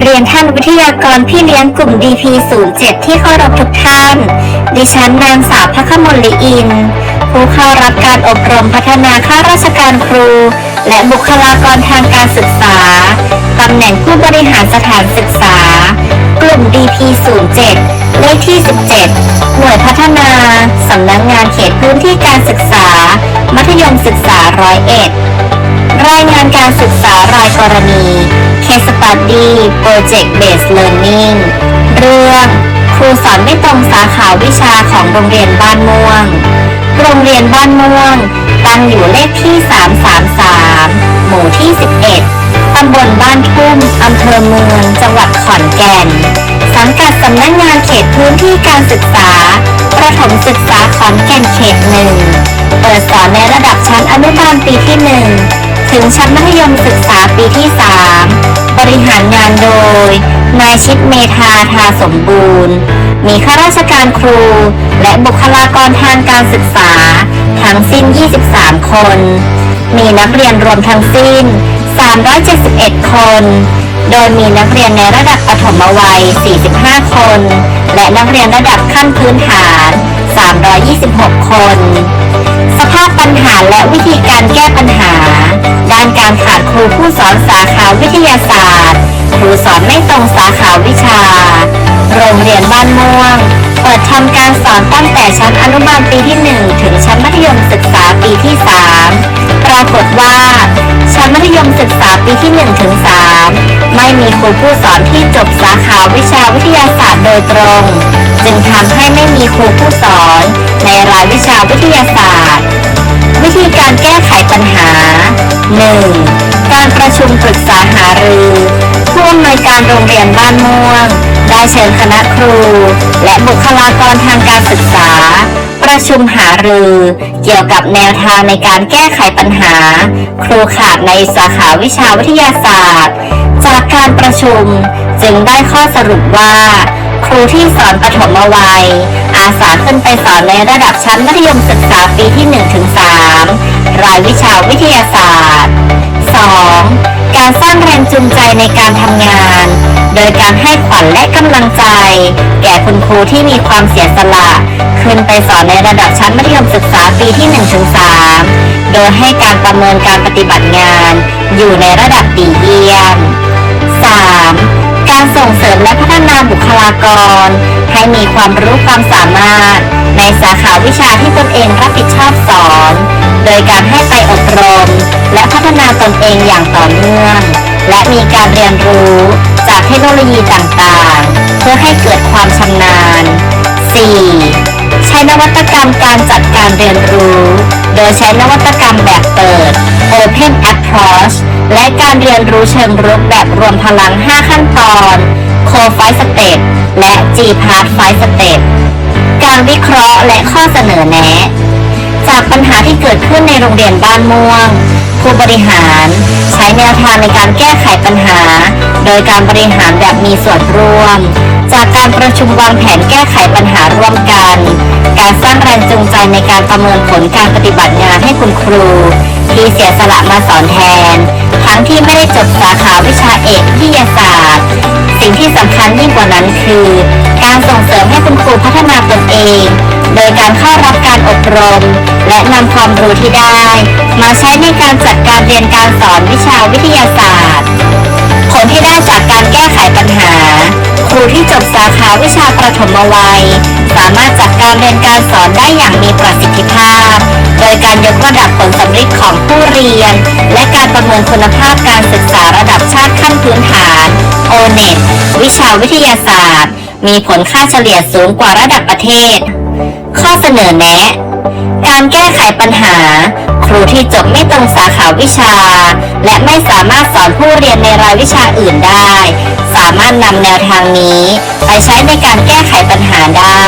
เรียนท่านวิทยากรพี่เลี้ยงกลุ่ม DP07 ที่เคารพทุกท่าน ดิฉันนางสาวพักมลลิอิน ผู้เข้ารับการอบรมพัฒนาข้าราชการครู และบุคลากรทางการศึกษา ตำแหน่งผู้บริหารสถานศึกษา กลุ่ม DP07 เลขที่ 17 หน่วยพัฒนา สำนักงงานเขตพื้นที่การศึกษา มัธยมศึกษาร้อยเอ็ด รายงานการศึกษารายกรณี Case Study Project Based Learning เรื่องครูสอนไม่ตรงสาขาวิชาของโรงเรียนบ้านม่วง โรงเรียนบ้านม่วง ตั้งอยู่เลขที่ 333 หมู่ที่ 11 ตำบลบ้านทุ่มอำเภอเมือง จังหวัดขอนแก่น สังกัดสำนักงานเขตพื้นที่การศึกษา ประถมศึกษาขอนแก่นเขตหนึ่ง เปิดสอนในระดับชั้นอนุบาลปีที่ 1 ถึงชั้นมัธยมศึกษาปีที่ 3 บริหารงานโดย นายชิดเมธาทาสมบูรณ์ มีข้าราชการครู และบุคลากรทางการศึกษา ทั้งสิ้น 23 คน มีนักเรียนรวมทั้งสิ้น 371 คน โดยมีนักเรียนในระดับปฐมวัย 45 คน และนักเรียนระดับขั้นพื้นฐาน 326 คน สภาพปัญหาและวิธีการแก้ปัญหา ด้านการขาดครูผู้สอนสาขาวิทยาศาสตร์ ครูสอนไม่ตรงสาขาวิชา โรงเรียนบ้านม่วง เปิดทำการสอนตั้งแต่ชั้นอนุบาลปีที่ 1 ถึงชั้นมัธยมศึกษาปีที่ 3 ปรากฏว่าชั้นมัธยมศึกษาปีที่1ถึง3ไม่มีครูผู้สอนที่จบสาขาวิชาวิทยาศาสตร์โดยตรง จึงทำให้ไม่มีครูผู้สอน ในรายวิชาวิทยาศาสตร์ วิธีการแก้ไขปัญหา 1. การประชุมปรึกษาหารือผู้อำนวยการโรงเรียนบ้านม่วง ได้เชิญคณะครู และบุคลากรทางการศึกษา ประชุมหารือ เกี่ยวกับแนวทางในการแก้ไขปัญหา ครูขาดในสาขาวิชาวิทยาศาสตร์ จากการประชุมจึงได้ข้อสรุปว่า รูที่สอนปฐมวัย อาสาขึ้นไปสอนในระดับชั้นมัธยมศึกษาปีที่ 1-3 รายวิชาวิทยาศาสตร์ 2. การสร้างแรงจูงใจในการทำงาน โดยการให้ขวัญและกำลังใจ แก่คุณครูที่มีความเสียสละ ขึ้นไปสอนในระดับชั้นมัธยมศึกษาปีที่ 1-3 โดยให้การประเมินการปฏิบัติงาน อยู่ในระดับดีเยี่ยม 3. เสริมและพัฒนาบุคลากร ให้มีความรู้ความสามารถ ในสาขาวิชาที่ตนเองรับผิดชอบสอน โดยการให้ไปอบรม และพัฒนาตนเองอย่างต่อเนื่อง และมีการเรียนรู้จากเทคโนโลยีต่างๆ เพื่อให้เกิดความชำนาญ 4. ใช้นวัตกรรมการจัดการเรียนรู้ โดยใช้นวัตกรรมแบบเปิด Open Approach และการเรียนรู้เชิงรุกแบบรวมพลัง 5 ขั้นตอน Co5 Step และ G Part 5 Step การวิเคราะห์และข้อเสนอแนะ จากปัญหาที่เกิดขึ้นในโรงเรียนบ้านม่วง ผู้บริหารใช้แนวทางในการแก้ไขปัญหา โดยการบริหารแบบมีส่วนร่วม จากการประชุมวางแผนแก้ไขปัญหาร่วมกัน การสร้างแรงจูงใจในการประเมินผลการปฏิบัติงานให้คุณครู ที่เสียสละมาสอนแทน ทั้งที่ไม่ได้จบสาขาวิชาเอกวิทยาศาสตร์ สิ่งที่สำคัญยิ่งกว่านั้นคือ การส่งเสริมให้คุณครูพัฒนาตนเอง โดยการเข้ารับการอบรม และนำความรู้ที่ได้ มาใช้ในการจัดการเรียนการสอนวิชาวิทยาศาสตร์ ผลที่ได้จากการแก้ไขปัญหา ครูที่จบสาขาวิชาประถมวัย สามารถจัดการเรียนการสอนได้อย่างมีประสิทธิภาพ โดยการยกระดับผลสำเร็จของผู้เรียน และการประเมินคุณภาพการศึกษาระดับชาติขั้นพื้นฐาน o n e t วิชาวิทยาศาสตร์ มีผลค่าเฉลี่ยสูงกว่าระดับประเทศ ข้อเสนอแนะ การแก้ไขปัญหา ครูที่จบไม่ตรงสาขาวิชา และไม่สามารถสอนผู้เรียนในรายวิชาอื่นได้ สามารถนำแนวทางนี้ ไปใช้ในการแก้ไขปัญหาได้